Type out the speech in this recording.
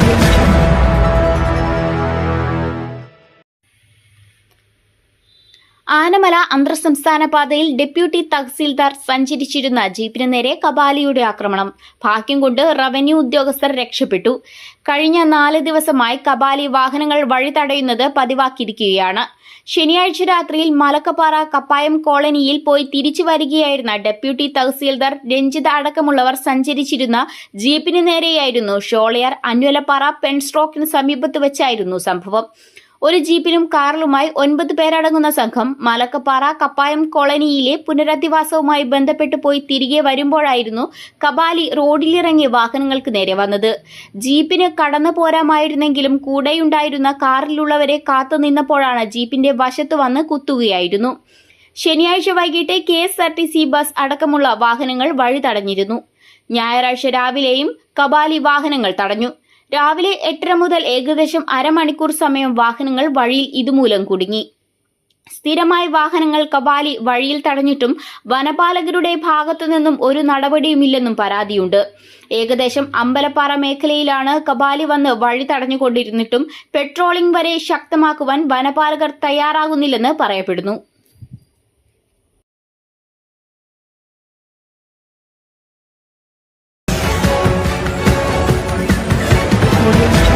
Audio Jungle. Anamala അന്തർ സംസ്ഥാന പാതയിൽ ഡെപ്യൂട്ടി തഹസീൽദാർ സഞ്ചരിച്ചിരുന്ന ജീപ്പിന് നേരെ കബാലിയുടെ ആക്രമണം. ഭാഗ്യം കൊണ്ട് റവന്യൂ ഉദ്യോഗസ്ഥർ രക്ഷപ്പെട്ടു. കഴിഞ്ഞ നാല് ദിവസമായി കബാലി വാഹനങ്ങൾ വഴി തടയുന്നത് പതിവാക്കിയിരിക്കുകയാണ്. ശനിയാഴ്ച രാത്രിയിൽ മലക്കപ്പാറ കപ്പായം കോളനിയിൽ പോയി തിരിച്ചു വരികയായിരുന്ന ഡെപ്യൂട്ടി തഹസീൽദാർ രഞ്ജിത അടക്കമുള്ളവർ സഞ്ചരിച്ചിരുന്ന ജീപ്പിന് നേരെയായിരുന്നു ഷോളയാർ അന്വലപ്പാറ പെൺസ്ട്രോക്കിന് സമീപത്ത് വെച്ചായിരുന്നു സംഭവം. ഒരു ജീപ്പിലും കാറിലുമായി ഒൻപത് പേരടങ്ങുന്ന സംഘം മലക്കപ്പാറ കപ്പായം കോളനിയിലെ പുനരധിവാസവുമായി ബന്ധപ്പെട്ട് പോയി തിരികെ വരുമ്പോഴായിരുന്നു കബാലി റോഡിലിറങ്ങിയ വാഹനങ്ങൾക്ക് നേരെ വന്നത്. ജീപ്പിന് കടന്നു പോരാമായിരുന്നെങ്കിലും കൂടെയുണ്ടായിരുന്ന കാറിലുള്ളവരെ കാത്തുനിന്നപ്പോഴാണ് ജീപ്പിന്റെ വശത്ത് വന്ന് കുത്തുകയായിരുന്നു. ശനിയാഴ്ച വൈകിട്ട് K S R T C bus അടക്കമുള്ള വാഹനങ്ങൾ വഴി തടഞ്ഞിരുന്നു ഞായറാഴ്ച രാവിലെയും കബാലി വാഹനങ്ങൾ തടഞ്ഞു. രാവിലെ എട്ടര മുതൽ ഏകദേശം അരമണിക്കൂർ സമയം വാഹനങ്ങൾ വഴിയിൽ ഇതുമൂലം കുടുങ്ങി. സ്ഥിരമായി വാഹനങ്ങൾ കബാലി വഴിയിൽ തടഞ്ഞിട്ടും വനപാലകരുടെ ഭാഗത്തു നിന്നും ഒരു നടപടിയുമില്ലെന്നും പരാതിയുണ്ട്. ഏകദേശം അമ്പലപ്പാറ മേഖലയിലാണ് കബാലി വന്ന് വഴി തടഞ്ഞുകൊണ്ടിരുന്നിട്ടും പെട്രോളിംഗ് വരെ ശക്തമാക്കുവാൻ വനപാലകർ തയ്യാറാകുന്നില്ലെന്ന് പറയപ്പെടുന്നു. Audio